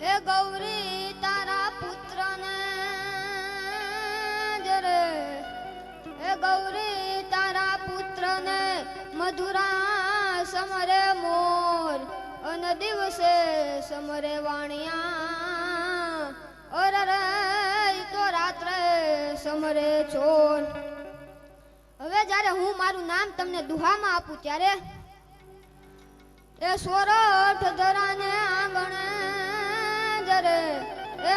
એ ગૌરી, તારા પુત્રને જરે. એ ગૌરી, તારા પુત્રને મધુરા સમરે મોર, અને દિવસે સમરે વાણિયા. અરે તો રાત્રે સમરે ચોર. હવે જ્યારે હું મારું નામ તમને દુહામાં આપું ત્યારે એ સોરઠ ધરાને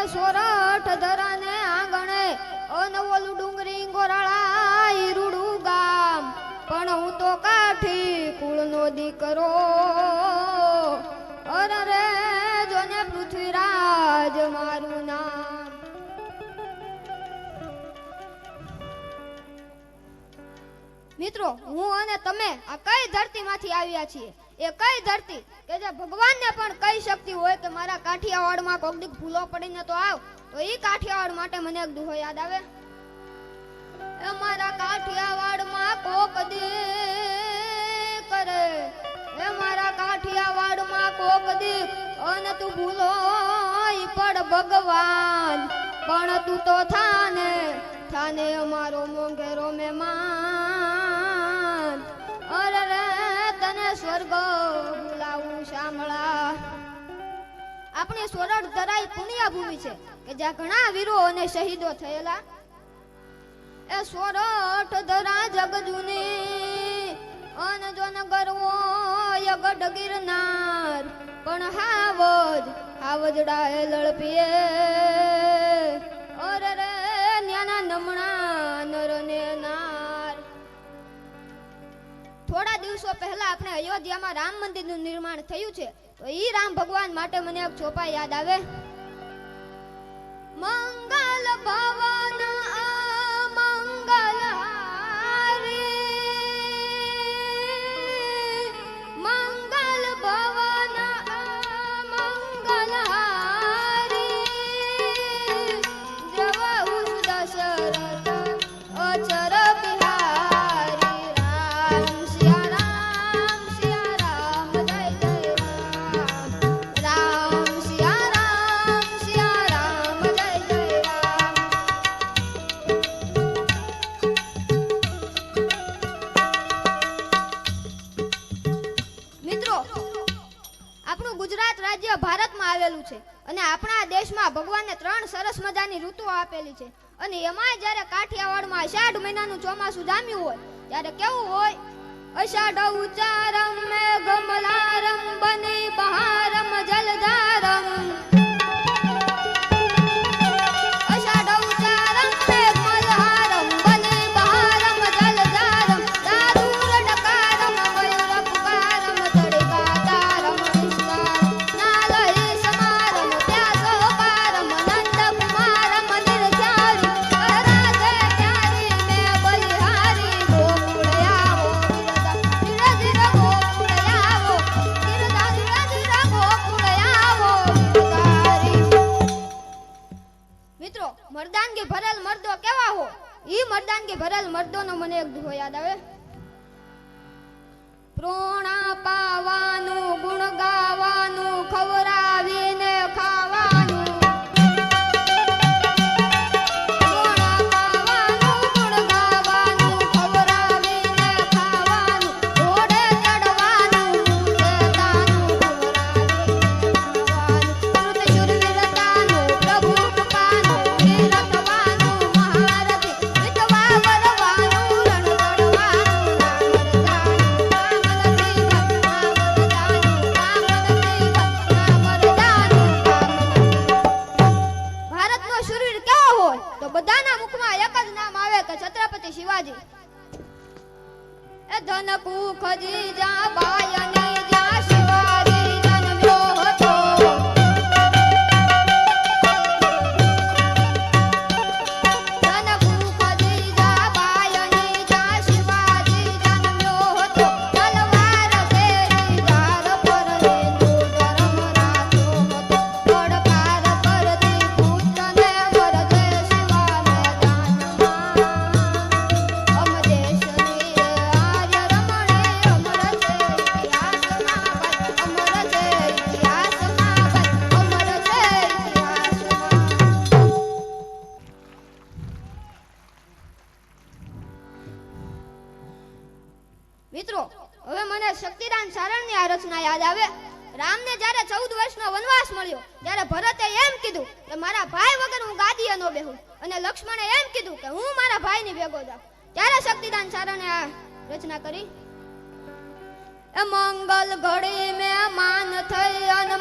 સોરઠ ધરાને આંગણે, અનવોલું ડુંગરી ગોરાળા ઈરુડું ગામ. પણ હું તો કાઠી કુળનો દીકરો. અરે જોને પૃથ્વીરાજ મારું નામ. મિત્રો, હું અને તમે આ કઈ ધરતીમાંથી આવ્યા છીએ? એ કઈ ધરતી? કે જે ભગવાનને પણ કહી શકતી હોય કે મારા કાઠિયાવાડમાં કોક દીક ભૂલો પડીને તો આવ, તો એ કાઠિયાવાડ માટે મને એક દુહો યાદ આવે. એ મારા કાઠિયાવાડમાં કોક દી કરે. એ મારા કાઠિયાવાડમાં કોક દી, અને તું ભૂલો પડ ભગવાન, પણ તું તો થાને થાને અમારો મોંઘેરો મહેમાન. સ્વર્ગ બોલાવું શામળા. આપણી સોરઠ ધરાઈ પુણ્ય ભૂમિ છે કે જ્યાં ઘણા વીરો અને શહીદો થયેલા. એ સોરઠ ધરા જગજુની અન જોન ગરવો યગડ ગિરનાર. પણ હાવજ હાવજડા એ લળપીએ દિવસો પહેલા આપણે અયોધ્યામાં રામ મંદિરનું નિર્માણ થયું છે. તો ઈ રામ ભગવાન માટે મને એક ચોપા યાદ આવે. મંગલ ભવન આવેલું છે. અને આપણા દેશમાં ભગવાને ત્રણ સરસ મજાની ઋતુઓ આપેલી છે. અને એમાંય જ્યારે કાઠિયાવાડમાં અષાઢ મહિનાનું ચોમાસું જામ્યું હોય, ત્યારે કેવું હોય? અષાઢ ઉચારમ મેઘમલારમ બને બહારમ જલધારમ મર્દાનગી ભરેલ મર્દો કેવા હો? ઈ મર્દાનગી ભરેલ મર્દોનો મને એક દુહો યાદ આવે. પ્રોણા પાવાનું, ગુણ ગાવાનું ખવરાવીને નકુ ખજી જા બાયા મળ્યો. ત્યારે ભરતે એમ કીધું કે મારા ભાઈ વગર હું ગાદીએ ન બેહું. અને લક્ષ્મણે એમ કીધું કે હું મારા ભાઈની ભેગો જાઉં ત્યારે શક્તિદાન સારણે આ રચના કરી. મંગલ ઘડી મેં માન થઈ અને